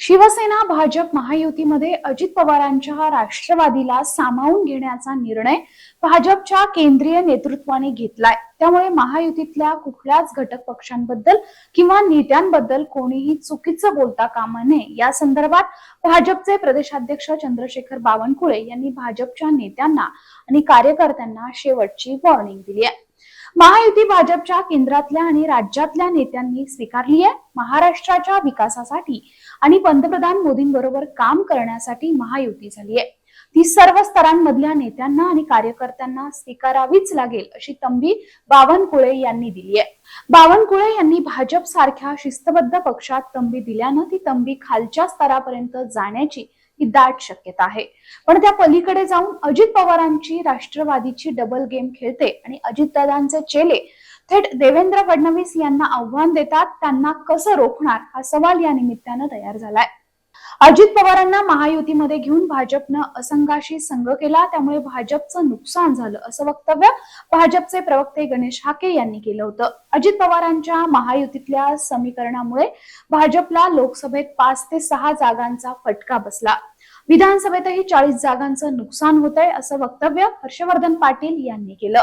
शिवसेना भाजप महायुतीमध्ये अजित पवारांच्या राष्ट्रवादीला सामावून घेण्याचा निर्णय भाजपच्या केंद्रीय नेतृत्वाने घेतलाय. त्यामुळे महायुतीतल्या कुठल्याच घटक पक्षांबद्दल किंवा नेत्यांबद्दल कोणीही चुकीचं बोलता कामा नये. या संदर्भात भाजपचे प्रदेशाध्यक्ष चंद्रशेखर बावनकुळे यांनी भाजपच्या नेत्यांना आणि कार्यकर्त्यांना शेवटची वॉर्निंग दिली आहे. महायुती भाजपच्या केंद्रातल्या आणि राज्यातल्या नेत्यांनी स्वीकारली आहे. महाराष्ट्राच्या विकासासाठी आणि पंतप्रधान मोदींबरोबर काम करण्यासाठी महायुती झाली आहे. ती सर्व स्तरांमधल्या नेत्यांना आणि कार्यकर्त्यांना स्वीकारावीच लागेल अशी तंबी बावनकुळे यांनी दिली आहे. बावनकुळे यांनी भाजप सारख्या शिस्तबद्ध पक्षात तंबी दिल्यानं ती तंबी खालच्या स्तरापर्यंत जाण्याची ही दाट शक्यता आहे. पण त्या पलीकडे जाऊन अजित पवारांची राष्ट्रवादीची डबल गेम खेळते आणि अजितदादांचे चेले थेट देवेंद्र फडणवीस यांना आव्हान देतात त्यांना कसं रोखणार हा सवाल या निमित्तानं तयार झालाय. अजित पवारांना महायुतीमध्ये घेऊन भाजपनं असंघाशी संघ केला. त्यामुळे भाजपचं नुकसान झालं असं वक्तव्य भाजपचे प्रवक्ते गणेश हाके यांनी केलं होतं. अजित पवारांच्या महायुतीतल्या समीकरणामुळे भाजपला लोकसभेत पाच ते सहा जागांचा फटका बसला. विधानसभेतही चाळीस जागांचं नुकसान होत आहे असं वक्तव्य हर्षवर्धन पाटील यांनी केलं.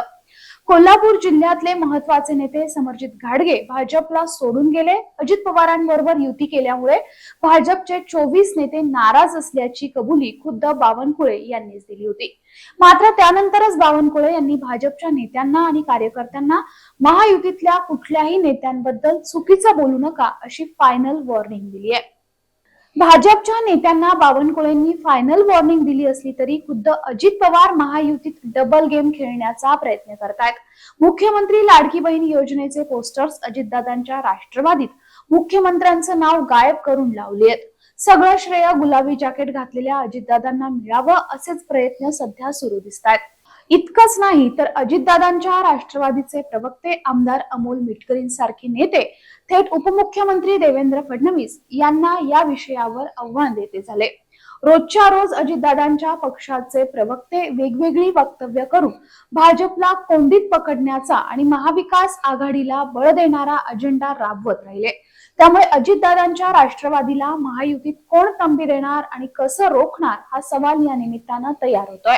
कोल्हापूर जिल्ह्यातले महत्त्वाचे नेते समरजित घाडगे भाजपला सोडून गेले. अजित पवारांबरोबर युती केल्यामुळे भाजपचे चोवीस नेते नाराज असल्याची कबुली खुद्द बावनकुळे यांनीच दिली होती. मात्र त्यानंतरच बावनकुळे यांनी भाजपच्या नेत्यांना आणि कार्यकर्त्यांना महायुतीतल्या कुठल्याही नेत्यांबद्दल चुकीचं बोलू नका अशी फायनल वॉर्निंग दिली आहे भाजपच्या नेत्यांना बावनकुळेंनी फायनल वॉर्निंग दिली असली तरी खुद्द अजित पवार महायुतीत डबल गेम खेळण्याचा प्रयत्न करतायत. मुख्यमंत्री लाडकी बहीण योजनेचे पोस्टर्स अजितदादांच्या राष्ट्रवादीत. मुख्यमंत्र्यांचं नाव गायब करून लावले आहेत सगळं श्रेय गुलाबी जॅकेट घातलेल्या अजितदादांना मिळावं असेच प्रयत्न सध्या सुरू दिसत आहेत इतकंच नाही तर अजितदादांच्या राष्ट्रवादीचे प्रवक्ते आमदार अमोल मिटकरींसारखे नेते थेट उपमुख्यमंत्री देवेंद्र फडणवीस यांना या विषयावर आव्हान देते झाले. रोजच्या रोज अजितदादांच्या पक्षाचे प्रवक्ते वेगवेगळी वक्तव्य करून भाजपला कोंडीत पकडण्याचा आणि महाविकास आघाडीला बळ देणारा अजेंडा राबवत राहिले. त्यामुळे अजितदादांच्या राष्ट्रवादीला महायुतीत कोण तंबी देणार आणि कसं रोखणार हा सवाल या निमित्तानं तयार होतोय.